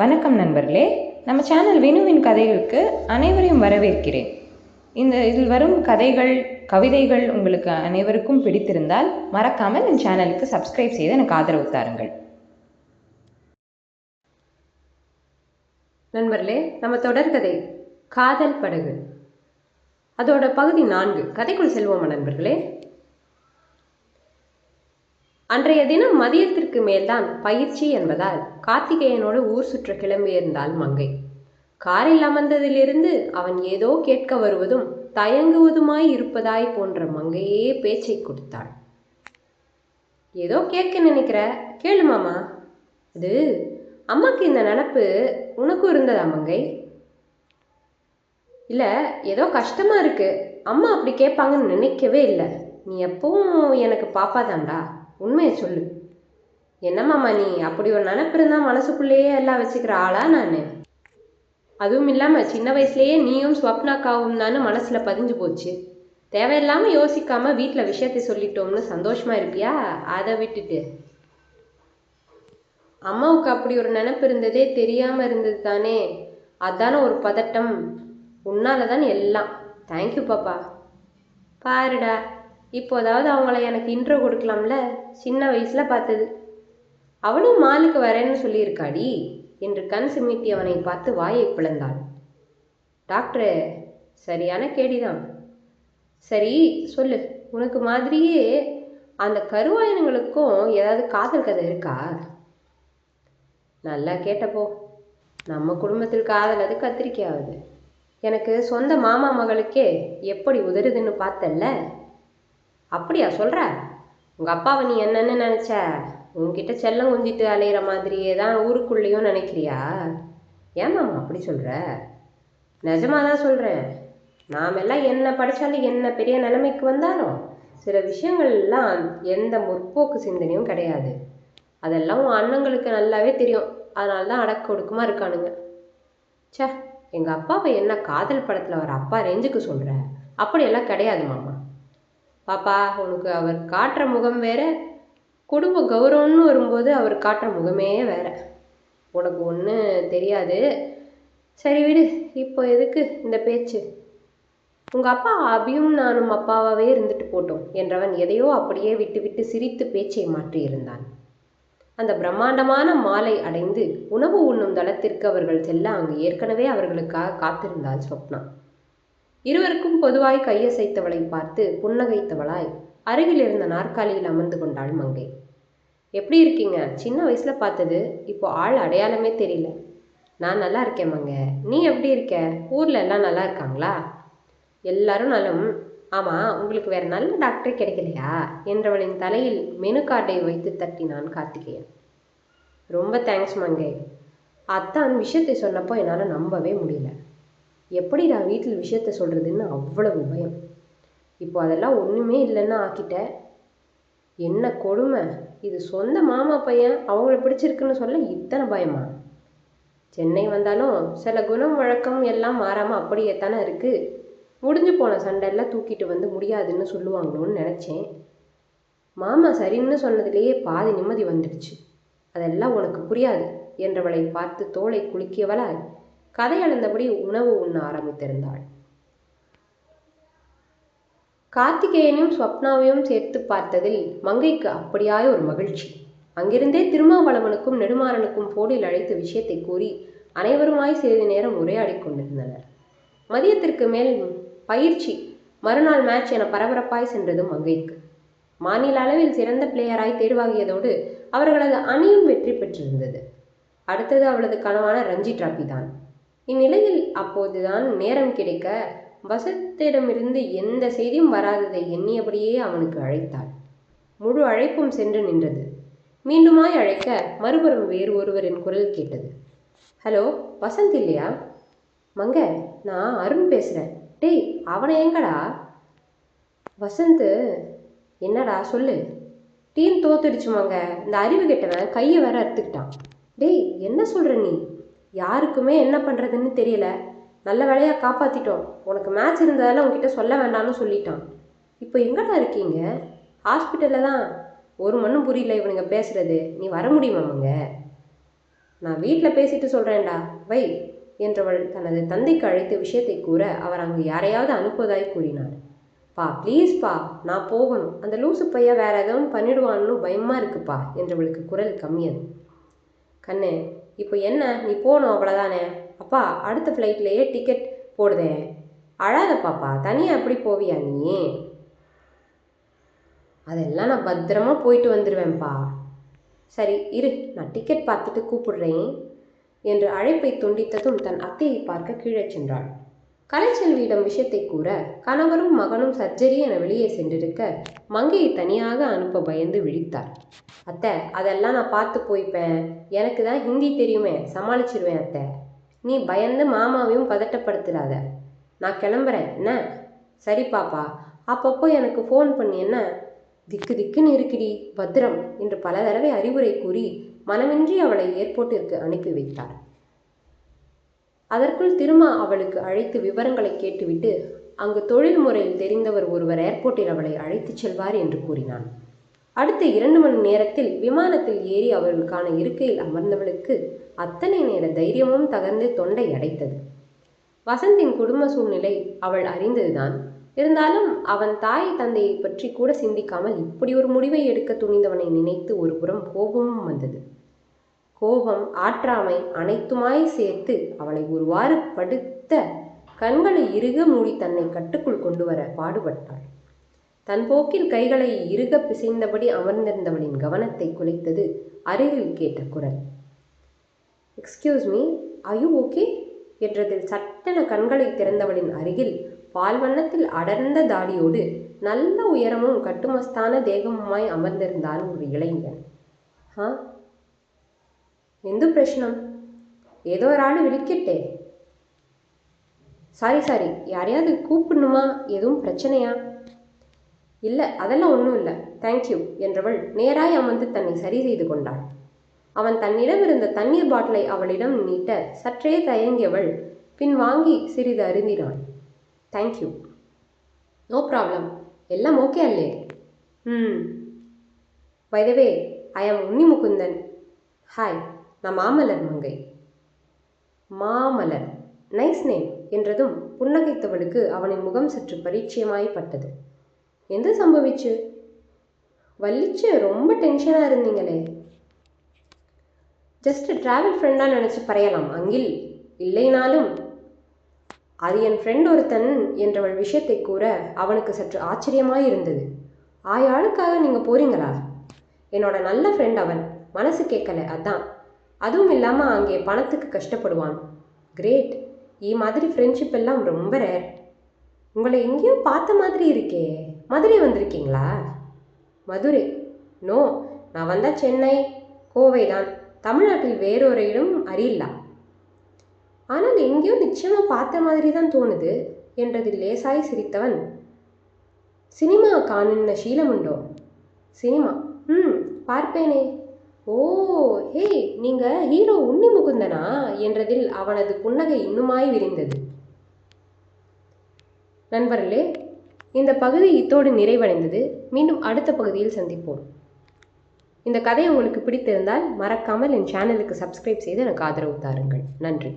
வணக்கம் நண்பர்களே. நம்ம சேனல் வினுவின் கதைகளுக்கு அனைவரையும் வரவேற்கிறேன். இந்த இதில் வரும் கதைகள் கவிதைகள் உங்களுக்கு அனைவருக்கும் பிடித்திருந்தால் மறக்காமல் என் சேனலுக்கு சப்ஸ்கிரைப் செய்து எனக்கு ஆதரவு தாருங்கள். நண்பர்களே நம்ம தொடர்கதை காதல் படகு. அதோட பகுதி நான்கு. கதைக்குள் செல்வோமா நண்பர்களே? அன்றைய தினம் மதியத்திற்கு மேல்தான் பயிற்சி என்பதால் கார்த்திகேயனோடு ஊர் சுற்ற கிளம்பியிருந்தாள் மங்கை. காரில் அமர்ந்ததிலிருந்து அவன் ஏதோ கேட்க வருவதும் தயங்குவதுமாய் இருப்பதாய் போன்ற மங்கையே பேச்சை கொடுத்தாள். ஏதோ கேட்க நினைக்கிற? கேளு மாமா. அது அம்மாக்கு இந்த நினப்பு உனக்கும் இருந்ததா மங்கை? இல்லை ஏதோ கஷ்டமாக இருக்கு. அம்மா அப்படி கேட்பாங்கன்னு நினைக்கவே இல்லை. நீ எப்பவும் எனக்கு பாப்பா தான்டா. உண்மையை சொல்லு. என்னம்மாம்மா நீ? அப்படி ஒரு நினப்பு இருந்தால் மனசுக்குள்ளேயே எல்லாம் வச்சுக்கிற ஆளா நான்? அதுவும் இல்லாமல் சின்ன வயசுலேயே நீயும் ஸ்வப்னாக்காவும் தானே மனசில் பதிஞ்சு போச்சு. தேவையில்லாமல் யோசிக்காமல் வீட்டில் விஷயத்தை சொல்லிட்டோம்னு சந்தோஷமாக இருப்பியா? அதை விட்டுட்டு. அம்மாவுக்கு அப்படி ஒரு நினப்பு இருந்ததே தெரியாமல் இருந்தது தானே? அதான ஒரு பதட்டம். உன்னால தான் எல்லாம் தேங்க்யூ பாப்பா. பாருடா. இப்போதாவது அவங்கள எனக்கு இன்ட்ரோ கொடுக்கலாம்ல? சின்ன வயசில் பார்த்தது. அவளும் மாலுக்கு வரேன்னு சொல்லியிருக்காடி என்று கண் சிமிட்டி அவனை பார்த்து வாயை பிளந்தாள் டாக்டரு சரியான கேடிதான். சரி சொல்லு உனக்கு மாதிரியே அந்த கருவாயனங்களுக்கும் ஏதாவது காதல் கதை இருக்கா? நல்லா கேட்டப்போ நம்ம குடும்பத்தில் காதல் அது கத்திரிக்கையாவது. எனக்கு சொந்த மாமா மகளுக்கே எப்படி உதறுதுன்னு பார்த்தல்ல? அப்படியா சொல்கிற உங்கள் அப்பாவை நீ என்னன்னு நினச்ச? உங்ககிட்ட செல்லம் குஞ்சிட்டு அலையிற மாதிரியே தான் ஊருக்குள்ளேயும் நினைக்கிறியா? ஏன் மாமா அப்படி சொல்கிற நிஜமாக தான் சொல்கிறேன் நாமெல்லாம் என்ன படித்தாலும் என்ன பெரிய நிலைமைக்கு வந்தாலும் சில விஷயங்கள்லாம் எந்த முற்போக்கு சிந்தனையும் கிடையாது. அதெல்லாம் உன் அண்ணங்களுக்கு நல்லாவே தெரியும். அதனால தான் அடக்க ஒடுக்கமாக இருக்கானுங்க. சே எங்கள் அப்பாவை என்ன காதல் படத்தில் வர அப்பா ரேஞ்சுக்கு சொல்கிற அப்படியெல்லாம் கிடையாது மாமா பாப்பா உனக்கு அவர் காட்டுற முகம் வேற. குடும்ப கௌரவம்னு வரும்போது அவர் காட்டுற முகமே வேற. உனக்கு ஒன்றும் தெரியாது. சரி விடு இப்போ எதுக்கு இந்த பேச்சு? உங்கள் அப்பா அபியும் நானும் அப்பாவாகவே இருந்துட்டு போட்டோம் என்றவன் எதையோ அப்படியே விட்டு விட்டு சிரித்து பேச்சை மாற்றியிருந்தான் அந்த பிரம்மாண்டமான மாலை அடைந்து உணவு உண்ணும் தளத்திற்கு அவர்கள் செல்ல அங்கு ஏற்கனவே அவர்களுக்காக காத்திருந்தாள் ஸ்வப்னா. இருவருக்கும் பொதுவாய் கையசைத்தவளை பார்த்து புன்னகைத்தவளாய் அருகில் இருந்த நாற்காலியில் அமர்ந்து கொண்டாள் மங்கை. எப்படி இருக்கீங்க? சின்ன வயசுல பார்த்தது. இப்போ ஆள் அடையாளமே தெரியல. நான் நல்லா இருக்கேன் மங்க. நீ எப்படி இருக்க? ஊர்ல எல்லாம் நல்லா இருக்காங்களா? எல்லாரும் நலம். ஆமா உங்களுக்கு வேற நல்ல டாக்டர் கிடைக்கலையா? என்றவளின் தலையில் மெனு கார்டை வைத்து தட்டினான் கார்த்திகேயன் ரொம்ப தேங்க்ஸ் மங்கை. அத்தான் விஷயத்தை சொன்னப்போ என்னால் நம்பவே முடியல. எப்படிடா வீட்டில் விஷயத்த சொல்கிறதுன்னு அவ்வளவு பயம். இப்போ அதெல்லாம் ஒன்றுமே இல்லைன்னு ஆக்கிட்ட. என்ன கொடுமை? இது சொந்த மாமா பையன் அவங்கள பிடிச்சிருக்குன்னு சொல்ல இத்தனை பயமா? சென்னை வந்தாலும் சில குணம் வழக்கம் எல்லாம் மாறாமல் அப்படியே தானே இருக்குது முடிஞ்சு போன சண்டையெல்லாம் தூக்கிட்டு வந்து முடியாதுன்னு சொல்லுவாங்களோன்னு நினச்சேன். மாமா சரின்னு சொன்னதுலேயே பாதி நிம்மதி வந்துடுச்சு. அதெல்லாம் உனக்கு புரியாது என்றவளை பார்த்து தோலை குலுக்கியவளாய். கதையளந்தபடி உணவு உண்ண ஆரம்பித்திருந்தாள். கார்த்திகேயனையும் ஸ்வப்னாவையும் சேர்த்து பார்த்ததில் மங்கைக்கு அப்படியாய் ஒரு மகிழ்ச்சி. அங்கிருந்தே திருமாவளவனுக்கும் நெடுமாறனுக்கும் போடில் அழைத்து விஷயத்தை கூறி அனைவருமாய் சிறிது நேரம் உரையாடி கொண்டிருந்தனர். மதியத்திற்கு மேல் பயிற்சி மறுநாள் மேட்ச் என பரபரப்பாய் சென்றது மங்கைக்கு. மாநில அளவில் சிறந்த பிளேயராய் தேர்வாகியதோடு அவர்களது அணியும் வெற்றி பெற்றிருந்தது. அடுத்தது அவளது கனவான ரஞ்சி டிராபி தான். இந்நிலையில் அப்போதுதான் நேரம் கிடைக்க வசத்திடமிருந்து எந்த செய்தியும் வராததை எண்ணியபடியே அவனுக்கு அழைத்தாள். முழு அழைப்பும் சென்று நின்றது. மீண்டுமாய் அழைக்க மறுபுறம் வேறு ஒருவரின் குரல் கேட்டது. ஹலோ வசந்த் இல்லையா? மங்க நான் அருண் பேசுகிறேன் டேய் அவனை எங்கடா? வசந்த் என்னடா சொல்லு? டீம் தோத்துடுச்சுமாங்க இந்த அறிவு கெட்டவன் கையை வேற அறுத்துக்கிட்டான். டேய் என்ன சொல்கிற நீ? யாருக்குமே என்ன பண்ணுறதுன்னு தெரியல. நல்ல வேலையாக காப்பாற்றிட்டோம் உனக்கு மேட்ச் இருந்ததால் உங்ககிட்ட சொல்ல வேண்டாம்னு சொல்லிட்டான். இப்போ எங்கடா இருக்கீங்க? ஹாஸ்பிட்டலில் தான். ஒரு மண்ணும் புரியல இவனுங்க பேசுகிறது நீ வர முடியுமாமாங்க நான் வீட்டில் பேசிட்டு சொல்கிறேன்டா வை என்றவள் தனது தந்தைக்கு அழைத்து விஷயத்தை கூற அவர் அங்கு யாரையாவது அனுப்புவதாய் கூறினார். பா ப்ளீஸ்ப்பா நான் போகணும். அந்த லூசு பையன் வேற எதுவும் பண்ணிடுவான்னு பயமாக இருக்குப்பா என்றவளுக்கு குரல் கம்மியது. கண்ணு இப்போ என்ன? நீ போகணும் அவ்வளோதானே அப்பா அடுத்த ஃப்ளைட்லேயே டிக்கெட் போடுதே. அழாத பாப்பா தனியாக எப்படி போவியா நீ? அதெல்லாம் நான் பத்திரமா போயிட்டு வந்துடுவேன்ப்பா சரி இரு நான் டிக்கெட் பார்த்துட்டு கூப்பிடுறேன் என்று அழைப்பை துண்டித்ததும் தன் அத்தையை பார்க்க கீழே சென்றாள். கலைச்செல்வியிடம் விஷயத்தை கூற கணவரும் மகனும் சர்ஜரி என வெளியே சென்றிருக்க மங்கையை தனியாக அனுப்ப பயந்து விழித்தார் அத்தை அதெல்லாம் நான் பார்த்து போய்ப்பேன். எனக்கு தான் ஹிந்தி தெரியுமே. சமாளிச்சிருவேன் அத்தை. நீ பயந்து மாமாவையும் பதட்டப்படுத்திடாத. நான் கிளம்புறேன். என்ன? சரி பாப்பா. அப்பப்போ எனக்கு ஃபோன் பண்ணி என்ன? திக்கு திக்குன்னு இருக்குடி பத்திரம் என்று பல தடவை அறிவுரை கூறி மனமின்றி அவளை ஏர்போர்ட்டிற்கு அனுப்பி வைத்தார் அதற்குள் திரும்ப அவளுக்கு அழைத்து விவரங்களை கேட்டுவிட்டு அங்கு தொழில் முறையில் தெரிந்தவர் ஒருவர் ஏர்போர்ட்டில் அவளை அழைத்துச் செல்வார் என்று கூறினான். அடுத்த இரண்டு மணி நேரத்தில் விமானத்தில் ஏறி அவர்களுக்கான இருக்கையில் அமர்ந்தவளுக்கு அத்தனை நேர தைரியமும் தகர்ந்து தொண்டை அடைத்தது. வசந்தின் குடும்ப சூழ்நிலை அவள் அறிந்ததுதான். இருந்தாலும் அவன் தாய் தந்தையை பற்றி கூட சிந்திக்காமல் இப்படி ஒரு முடிவை எடுக்க துணிந்தவனை நினைத்து ஒரு புறம் கோபமும் வந்தது. கோபம் ஆற்றாமை அனைத்துமாய் சேர்த்து அவளை ஒருவாறு படுத்த கண்களை இறுக மூடி தன்னை கட்டுக்குள் கொண்டு வர பாடுபட்டாள். தன் போக்கில் கைகளை இறுக பிசைந்தபடி அமர்ந்திருந்தவளின் கவனத்தை குலைத்தது அருகில் கேட்ட குரல். எக்ஸ்கியூஸ் மீ ஐயோ ஓகே என்றதில் சட்டென கண்களை திறந்தவளின் அருகில் பால் வண்ணத்தில் அடர்ந்த தாடியோடு நல்ல உயரமும் கட்டுமஸ்தான தேகமுமாய் அமர்ந்திருந்தான் ஒரு இளைஞன். ஆ எந்த பிரச்சனம்? ஏதோ ஒரு ஆள் விழிக்கிட்டே சாரி சாரி யாரையாவது கூப்பிடணுமா? எதுவும் பிரச்சனையா? இல்லை அதெல்லாம் ஒன்றும் இல்லை. தேங்க்யூ என்றவள் நேராய் அமர்ந்து தன்னை சரி செய்து கொண்டாள். அவன் தன்னிடம் இருந்த தண்ணீர் பாட்டிலை அவளிடம் நீட்ட சற்றே தயங்கியவள் பின் வாங்கி சிறிது அருந்தினாள். தேங்க்யூ நோ ப்ராப்ளம் எல்லாம் ஓகே அல்லே. ம் வைதவே ஐ ஆம் உன்னி முகுந்தன் ஹாய் நான் மாமலர் மங்கை. மாமலர் நைஸ் நேம் என்றதும் புன்னகைத்தவளுக்கு அவனின் முகம் சற்று பரிச்சயமாய்ப்பட்டது. எந்த சம்பவிச்சு? வலிச்சு ரொம்ப டென்ஷனாக இருந்தீங்களே. ஜஸ்ட் ட்ராவல் ஃப்ரெண்டாக நினச்சி பறையலாம் அங்கில் இல்லைனாலும் அது என் ஃப்ரெண்ட் ஒருத்தன் என்றவள் விஷயத்தை கூற அவனுக்கு சற்று ஆச்சரியமாய் இருந்தது ஆயாளுக்காக நீங்கள் போறீங்களா? என்னோட நல்ல ஃப்ரெண்ட் அவன். மனசு கேட்கல அதான். அதுவும் இல்லாமல் அங்கே பணத்துக்கு கஷ்டப்படுவான். கிரேட் ஈ மாதிரி ஃப்ரெண்ட்ஷிப் எல்லாம் ரொம்ப ரேர் உங்களை எங்கேயோ பார்த்த மாதிரி இருக்கே. மதுரை வந்திருக்கீங்களா? மதுரை. நோ நான் வந்தா சென்னை கோவை தான். தமிழ்நாட்டில் வேறொரு இடம் அறியலா ஆனால் எங்கேயோ நிச்சயமாக பார்த்த மாதிரி தான் தோணுது என்றதில் லேசாய் சிரித்தவன். சினிமா காணுன்ன சீலமுண்டோ? சினிமா. ம் பார்ப்பேனே. ஓ ஹே நீங்க ஹீரோ உன்னி முகுந்தனா? என்றதில் அவனது புன்னகை இன்னுமாய் விரிந்தது. நண்பர்களே இந்த பகுதி இத்தோடு நிறைவடைந்தது. மீண்டும் அடுத்த பகுதியில் சந்திப்போம். இந்த கதை உங்களுக்கு பிடித்திருந்தால் மறக்காமல் என் சேனலுக்கு சப்ஸ்கிரைப் செய்து எனக்கு ஆதரவு தாருங்கள். நன்றி.